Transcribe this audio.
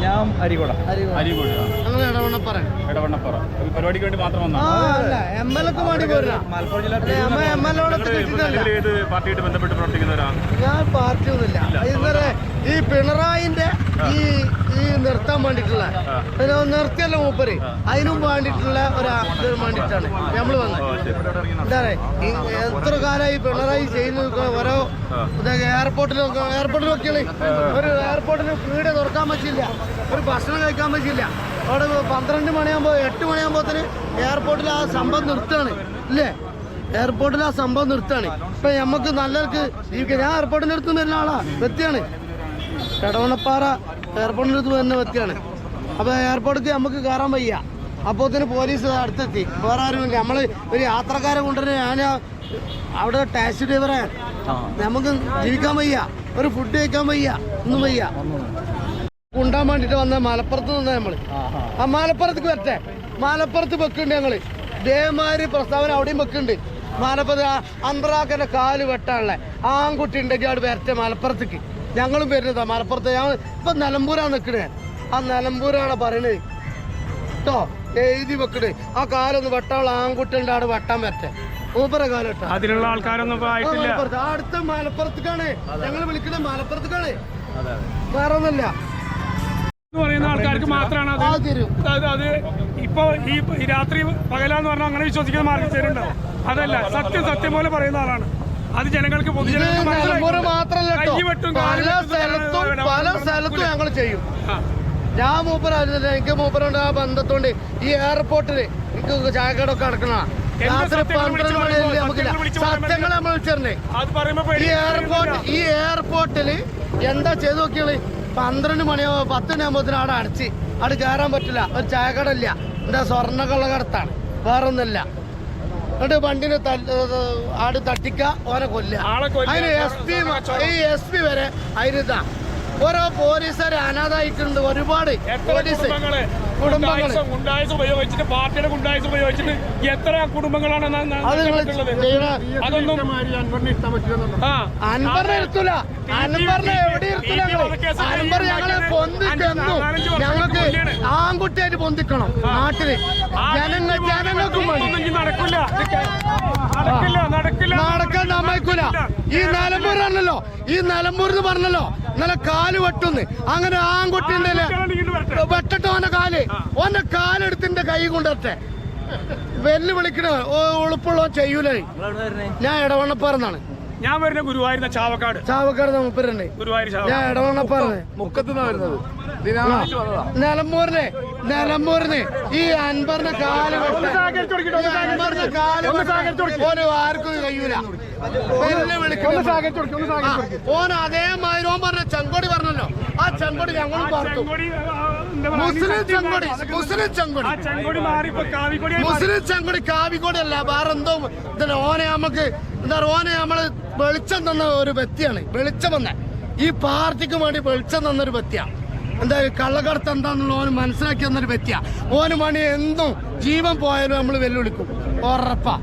ഞാൻ അരികോട. അരികോട്. ഇടവണ്ണപ്പറ. ഇടവണ്ണപ്പുറ. പരിപാടിക്ക് വേണ്ടി മാത്രം മലപ്പുറം ജില്ല ഏത് പാർട്ടിയായിട്ട് ബന്ധപ്പെട്ട് ഞാൻ ഈ പിണറായിന്റെ ഈ ഈ നിർത്താൻ വേണ്ടിട്ടുള്ള നിർത്തിയല്ല മൂപ്പര്. അതിനും വേണ്ടിട്ടുള്ള ഒരു ഇതിന് വേണ്ടിട്ടാണ് നമ്മൾ വന്നത്. എന്താ പറയുക എത്ര കാലമായി പിണറായി ചെയ്യുന്ന ഓരോ എയർപോർട്ടിലൊക്കെ എയർപോർട്ടിലൊക്കെയാണ് ഒരു എയർപോർട്ടിൽ വീട് തുറക്കാൻ പറ്റില്ല ഒരു ഭക്ഷണം കഴിക്കാൻ പറ്റില്ല അവിടെ പന്ത്രണ്ട് മണിയാകുമ്പോ എട്ട് മണിയാകുമ്പോത്തിന് എയർപോർട്ടിൽ ആ സംഭവം നിർത്തുകയാണ്. ഇല്ലേ? എയർപോർട്ടിൽ ആ സംഭവം നിർത്താണ് ഇപ്പൊ നമുക്ക് നല്ലവർക്ക് ജീവിക്കാം ഞാൻ എയർപോർട്ടിൽ അടുത്ത് വരുന്ന ആളാ. വ്യക്തിയാണ്. എടവണപ്പാറ എയർപോർട്ടിന്റെ അടുത്ത് വരുന്ന വ്യക്തിയാണ് അപ്പൊ എയർപോർട്ടിൽ നമുക്ക് കയറാൻ വയ്യ. അപ്പോത്തിന് പോലീസ് അടുത്തെത്തി. വേറെ ആരുമില്ല നമ്മൾ ഒരു യാത്രക്കാരെ കൊണ്ടുവരുന്ന ഞാൻ അവിടെ ടാക്സി ഡ്രൈവറെ. നമുക്ക് ജീവിക്കാൻ വയ്യ. ഒരു ഫുഡ് കഴിക്കാൻ വയ്യ. ഒന്നും വയ്യ. കൊണ്ടാൻ വേണ്ടിട്ട് വന്ന മലപ്പുറത്ത് നിന്ന നമ്മൾ. ആ മലപ്പുറത്തേക്ക് വരട്ടെ. മലപ്പുറത്ത് വെക്കുന്നുണ്ട് ഞങ്ങൾ. ദേമാരി പ്രസ്താവന അവിടെയും വെക്കുന്നുണ്ട്. മലപ്പുറത്ത് അന്ത്രാക്കന്റെ കാൽ വെട്ടാനുള്ള ആൺകുട്ടി ഉണ്ടെങ്കിൽ അവിടെ വരട്ടെ മലപ്പുറത്തേക്ക്. ഞങ്ങളും വരുന്നതാ. മലപ്പുറത്ത് ഞാൻ ഇപ്പൊ നിലമ്പൂരാണ് നിക്കണേ. ആ നിലമ്പൂരാണ് പറയണത് കേട്ടോ എഴുതി വെക്കണേ. ആ കാലൊന്ന് വെട്ടാനുള്ള ആൺകുട്ടികളുടെ അവിടെ വെട്ടാൻ പറ്റേ കാലം വെട്ടാ ആൾക്കാരൊന്നും ആയിട്ടില്ല. അടുത്ത മലപ്പുറത്തേക്കാണ്. ഞങ്ങൾ വിളിക്കണേ മലപ്പുറത്തേക്കാണ്. വേറെ ഒന്നല്ല എന്ന് പറയുന്ന ആൾക്കാർക്ക് മാത്രമാണ് അത്. അതായത് അത് ഇപ്പൊ ഈ രാത്രി പകലാന്ന് പറഞ്ഞാൽ അങ്ങനെ വിശ്വസിക്കുന്ന മാർഗം തരുന്നുണ്ടോ അതല്ല സത്യം സത്യം പോലെ പറയുന്ന ആളാണ്. അത് ജനങ്ങൾക്ക് പൊതുജനങ്ങൾക്ക് കാൽ പല സ്ഥലത്തും പല. സ്ഥലത്തും ഞങ്ങൾ ചെയ്യും. ഞാൻ മൂപ്പര എനിക്ക് മൂപ്പരുണ്ട് ആ ബന്ധത്തോണ്ട്. ഈ എയർപോർട്ടിൽ എനിക്ക് ചായക്കടൊക്കെ നടക്കണ എന്ത് രാത്രി പന്ത്രണ്ട് മണിയല്ലേ നമുക്കില്ല സത്യങ്ങൾ നമ്മൾ വിളിച്ചിരുന്നേ ഈ എയർപോർട്ട് ഈ എയർപോർട്ടിൽ എന്താ ചെയ്ത് നോക്കിയത് പന്ത്രണ്ട് മണിയോ പത്ത് മണിയാകുമ്പോഴത്തേനും അവിടെ അടച്ച്. അവിടെ കയറാൻ പറ്റില്ല. ഒരു ചായക്കട ഇല്ല. എന്താ സ്വർണ കള്ളക്കടത്താണ് വേറൊന്നുമില്ല. എന്നിട്ട് വണ്ടിനെ ആട് തട്ടിക്ക ഓരോ കൊല്ല അതിന് എസ് പി ഈ എസ് പി വരെ അതിനിതാ ഓരോ പോലീസുകാരെ അനാഥായിട്ടുണ്ട് ഒരുപാട് പോലീസ് കുടുംബങ്ങൾ ഉപയോഗിച്ചിട്ട് പാർട്ടിയുടെ ഗുണ്ടായിസം ഉപയോഗിച്ചിട്ട് എത്ര കുടുംബങ്ങളാണ് അതൊന്നും ഇരുത്തൂല. അൻപറിനെ എവിടെ ഇരുത്തില്ല അൻവർ ഞങ്ങളെ പൊന്തിക്കുന്നു ഞങ്ങൾക്ക് ആൺകുട്ടിയായിട്ട് പൊന്തിക്കണം നാട്ടിൽ. ജനങ്ങൾ ജനങ്ങൾക്കും നടക്കില്ല. നടക്കില്ല. നടക്കില്ല നടക്കാൻ സമ്മതിക്കൂല. ഈ നിലമ്പൂരാണല്ലോ ഈ നിലമ്പൂർ എന്ന് പറഞ്ഞല്ലോ. ഇന്നലെ കാൽ വെട്ടുന്നു. അങ്ങനെ ആൺകുട്ടിന്റെ വെട്ടട്ടെ ഓന്റെ കാൽ. ഓന്റെ കാലെടുത്തിന്റെ കൈ കൊണ്ടട്ടെ വെല്ലു വിളിക്കണ ഉളുപ്പുള്ള ചെയ്യൂലേ. ഞാൻ ഇടവണ്ണപ്പാറന്നാണ്. ഞാൻ വരുന്ന ഗുരുവായൂർ ചാവക്കാട്. ചാവക്കാട് മുപ്പരുണ്ട് ഗുരുവായൂർ ഞാൻ ഇടവണ്ണപ്പാറന്ന്. മുക്കത്തുനിന്നാ വരുന്നത്. നിലമ്പൂരിന് നിലമ്പൂരിന്. ഈ അൻപറിന്റെ കാൽ വെട്ട ഈ അൻപറിന്റെ കാൽ വെട്ട ഓന് ആർക്കും കഴിയൂല. ഓൻ അതേമാതിരി ഓൻ പറഞ്ഞ ചെങ്കോടി പറഞ്ഞല്ലോ. ആ ചെങ്കോടി ഞങ്ങളും പറഞ്ഞു മുസ്ലിം ചെങ്കോടി മുസ്ലിം ചെങ്കോടി മുസ്ലിം ചെങ്കോടി. കാവിക്കോടി അല്ല വേറെ എന്തോ ഇതല്ല ഓനെ നമുക്ക് എന്താ പറയുക ഓനെ നമ്മൾ വെളിച്ചം തന്ന ഒരു വ്യക്തിയാണ്. വെളിച്ചം വന്ന. ഈ പാർട്ടിക്ക് വേണ്ടി വെളിച്ചം തന്നൊരു വ്യക്തിയാണ്. വ്യക്തിയാ എന്താ കള്ളക്കടത്ത് എന്താണെന്നുള്ള ഓന് മനസ്സിലാക്കി തന്നൊരു വ്യക്തിയാണ് ഓന് മണി എന്തും ജീവൻ പോയാലും നമ്മൾ വെല്ലുവിളിക്കും. ഉറപ്പാ.